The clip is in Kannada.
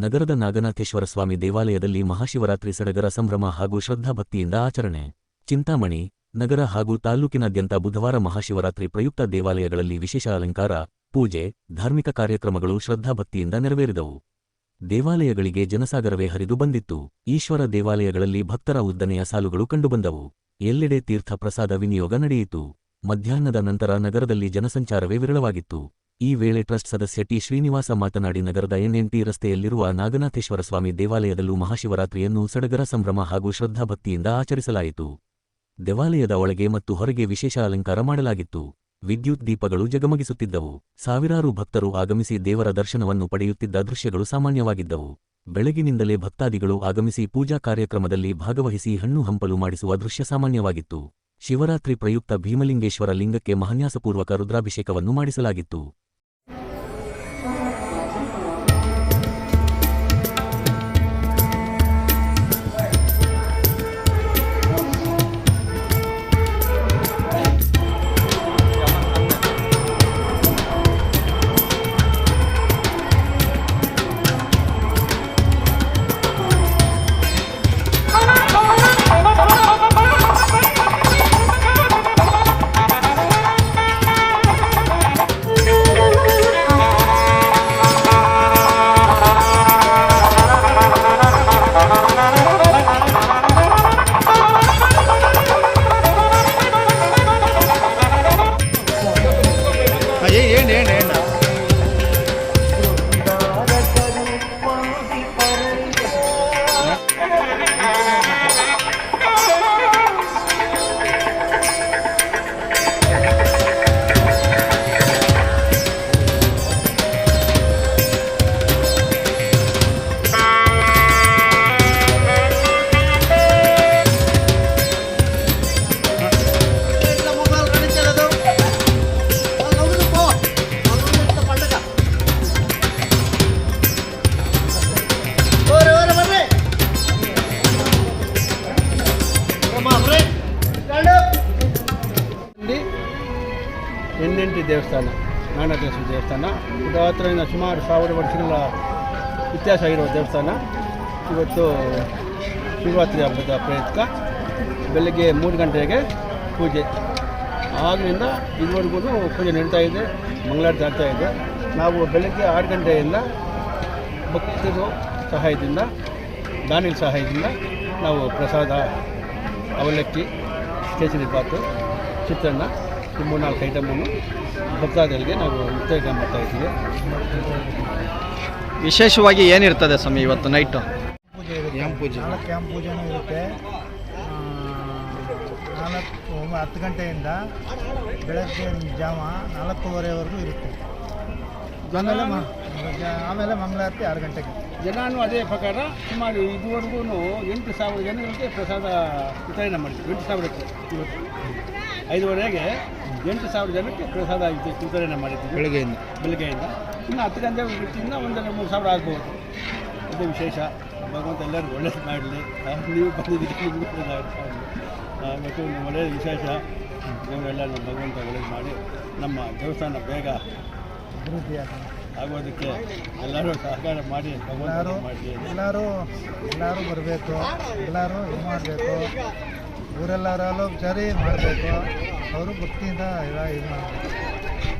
ನಗರದ ನಾಗನಾಥೇಶ್ವರ ಸ್ವಾಮಿ ದೇವಾಲಯದಲ್ಲಿ ಮಹಾಶಿವರಾತ್ರಿ ಸಡಗರ ಸಂಭ್ರಮ ಹಾಗೂ ಶ್ರದ್ಧಾಭಕ್ತಿಯಿಂದ ಆಚರಣೆ. ಚಿಂತಾಮಣಿ, ನಗರ ಹಾಗೂ ತಾಲೂಕಿನಾದ್ಯಂತ ಬುಧವಾರ ಮಹಾಶಿವರಾತ್ರಿ ಪ್ರಯುಕ್ತ ದೇವಾಲಯಗಳಲ್ಲಿ ವಿಶೇಷ ಅಲಂಕಾರ, ಪೂಜೆ, ಧಾರ್ಮಿಕ ಕಾರ್ಯಕ್ರಮಗಳು ಶ್ರದ್ಧಾಭಕ್ತಿಯಿಂದ ನೆರವೇರಿದವು. ದೇವಾಲಯಗಳಿಗೆ ಜನಸಾಗರವೇ ಹರಿದು ಬಂದಿತ್ತು. ಈಶ್ವರ ದೇವಾಲಯಗಳಲ್ಲಿ ಭಕ್ತರ ಉದ್ದನೆಯ ಸಾಲುಗಳು ಕಂಡುಬಂದವು. ಎಲ್ಲೆಡೆ ತೀರ್ಥ ಪ್ರಸಾದ ವಿನಿಯೋಗ ನಡೆಯಿತು. ಮಧ್ಯಾಹ್ನದ ನಂತರ ನಗರದಲ್ಲಿ ಜನಸಂಚಾರವೇ ವಿರಳವಾಗಿತ್ತು. ಈ ವೇಳೆ ಟ್ರಸ್ಟ್ ಸದಸ್ಯ ಟಿ ಶ್ರೀನಿವಾಸ ಮಾತನಾಡಿ, ನಗರದ ಎನ್ಎನ್ಟಿ ರಸ್ತೆಯಲ್ಲಿರುವ ನಾಗನಾಥೇಶ್ವರ ಸ್ವಾಮಿ ದೇವಾಲಯದಲ್ಲೂ ಮಹಾಶಿವರಾತ್ರಿಯನ್ನು ಸಡಗರ ಸಂಭ್ರಮ ಹಾಗೂ ಶ್ರದ್ಧಾಭಕ್ತಿಯಿಂದ ಆಚರಿಸಲಾಯಿತು. ದೇವಾಲಯದ ಒಳಗೆ ಮತ್ತು ಹೊರಗೆ ವಿಶೇಷ ಅಲಂಕಾರ ಮಾಡಲಾಗಿತ್ತು. ವಿದ್ಯುತ್ ದೀಪಗಳು ಜಗಮಗಿಸುತ್ತಿದ್ದವು. ಸಾವಿರಾರು ಭಕ್ತರು ಆಗಮಿಸಿ ದೇವರ ದರ್ಶನವನ್ನು ಪಡೆಯುತ್ತಿದ್ದ ದೃಶ್ಯಗಳು ಸಾಮಾನ್ಯವಾಗಿದ್ದವು. ಬೆಳಗಿನಿಂದಲೇ ಭಕ್ತಾದಿಗಳು ಆಗಮಿಸಿ ಪೂಜಾ ಕಾರ್ಯಕ್ರಮದಲ್ಲಿ ಭಾಗವಹಿಸಿ ಹಣ್ಣು ಹಂಪಲು ಮಾಡಿಸುವ ದೃಶ್ಯ ಸಾಮಾನ್ಯವಾಗಿತ್ತು. ಶಿವರಾತ್ರಿ ಪ್ರಯುಕ್ತ ಭೀಮಲಿಂಗೇಶ್ವರ ಲಿಂಗಕ್ಕೆ ಮಹನ್ಯಾಸಪೂರ್ವಕ ರುದ್ರಾಭಿಷೇಕವನ್ನು ಮಾಡಿಸಲಾಗಿತ್ತು. ನೆನೆ ಪರ್ಮನೆಂಟ್ ದೇವಸ್ಥಾನ ನಾಗನಾಥೇಶ್ವರ ದೇವಸ್ಥಾನ. ಪುರಾತನ ಸುಮಾರು ಸಾವಿರ ವರ್ಷಗಳ ಇತಿಹಾಸ ಇರುವ ದೇವಸ್ಥಾನ. ಇವತ್ತು ಶಿವರಾತ್ರಿ ಹಬ್ಬದ ಪ್ರಯತ್ನ ಬೆಳಗ್ಗೆ ಮೂರು ಗಂಟೆಗೆ ಪೂಜೆ. ಆದ್ದರಿಂದ ಇದುವರೆಗೂ ಪೂಜೆ ನಡೀತಾ ಇದೆ, ಮಂಗಳಾರತಿ ಆಗ್ತಾ ಇದೆ. ನಾವು ಬೆಳಗ್ಗೆ ಆರು ಗಂಟೆಯಿಂದ ಭಕ್ತರ ಸಹಾಯದಿಂದ ದಾನಿಗಳ ಸಹಾಯದಿಂದ ನಾವು ಪ್ರಸಾದ, ಅವಲಕ್ಕಿ ಕೇಸರಿ ಭಾತು ಚಿತ್ರನ್ನ ಈ ಮೂರ್ನಾಲ್ಕು ಐಟಮನ್ನು ಭಕ್ತಾದಿಗಳಿಗೆ ನಾವು ವಿತರಣೆ ಮಾಡ್ತಾ ಇದ್ದೀವಿ. ವಿಶೇಷವಾಗಿ ಏನಿರ್ತದೆ ಸ್ವಾಮಿ ಇವತ್ತು ನೈಟು ಪೂಜೆ ಇರುತ್ತೆ. ಯಾಮ್ ಪೂಜೆ? ನಾಲ್ಕು ಕ್ಯಾಂಪ್ ಪೂಜೆನೂ ಇರುತ್ತೆ. ಆ, ನಾಲ್ಕು ಹತ್ತು ಗಂಟೆಯಿಂದ ಬೆಳಗ್ಗೆ ಜಾಮ ನಾಲ್ಕೂವರೆವರೆಗೂ ಇರುತ್ತೆ. ಆಮೇಲೆ ಮ- ಆಮೇಲೆ ಮಂಗಳಾರತಿ ಆರು ಗಂಟೆಗೆ. ಜನಾನು ಅದೇ ಪ್ರಕಾರ ಸುಮಾರು ಇದುವರೆಗೂ ಎಂಟು ಸಾವಿರ ಜನಗಳಿಗೆ ಪ್ರಸಾದ ವಿತರಣೆ ಮಾಡಿದ್ವಿ ಎಂಟು ಸಾವಿರಕ್ಕೆ ಇವತ್ತು. ಐದುವರೆಗೆ ಎಂಟು ಸಾವಿರ ಜನಕ್ಕೆ ಪ್ರಸಾದ ವಿತ- ವಿತರಣೆ ಮಾಡಿದ್ದೀವಿ. ಬೆಳಗ್ಗೆಯಿಂದ. ಬೆಳಗ್ಗೆಯಿಂದ. ಇನ್ನು ಹತ್ತು ಗಂಟೆ ಬಿಟ್ಟಿಂದ ಒಂದೆರಡು ಮೂರು ಸಾವಿರ ಆಗ್ಬೋದು. ಇದು ವಿಶೇಷ. ಭಗವಂತ ಎಲ್ಲರಿಗೂ ಒಳ್ಳೇದು ಮಾಡಲಿ. ನೀವು ಬಂದಿದ್ದೀರಿ. ಆ, ಮತ್ತು ಒಳ್ಳೆಯ ವಿಶೇಷ. ದೇವರೆಲ್ಲ ನಮ್ಮ ಭಗವಂತ ಒಳ್ಳೇದು ಮಾಡಿ ನಮ್ಮ ದೇವಸ್ಥಾನ ಬೇಗ ಅಭಿವೃದ್ಧಿ ಆಗೋದಕ್ಕೆ ಎಲ್ಲರೂ ಸಹಕಾರ ಮಾಡಿ ಭಗವಂತ ಮಾಡಿ ಎಲ್ಲರೂ ಎಲ್ಲರೂ ಬರಬೇಕು. ಎಲ್ಲರೂ ಇದು ಮಾಡಬೇಕು. ಊರೆಲ್ಲರಲ್ಲೂ ಜರಿ ಮಾಡಬೇಕು. ಅವರು ಭಕ್ತಿಯಿಂದ ಇದು ಮಾಡಬೇಕು.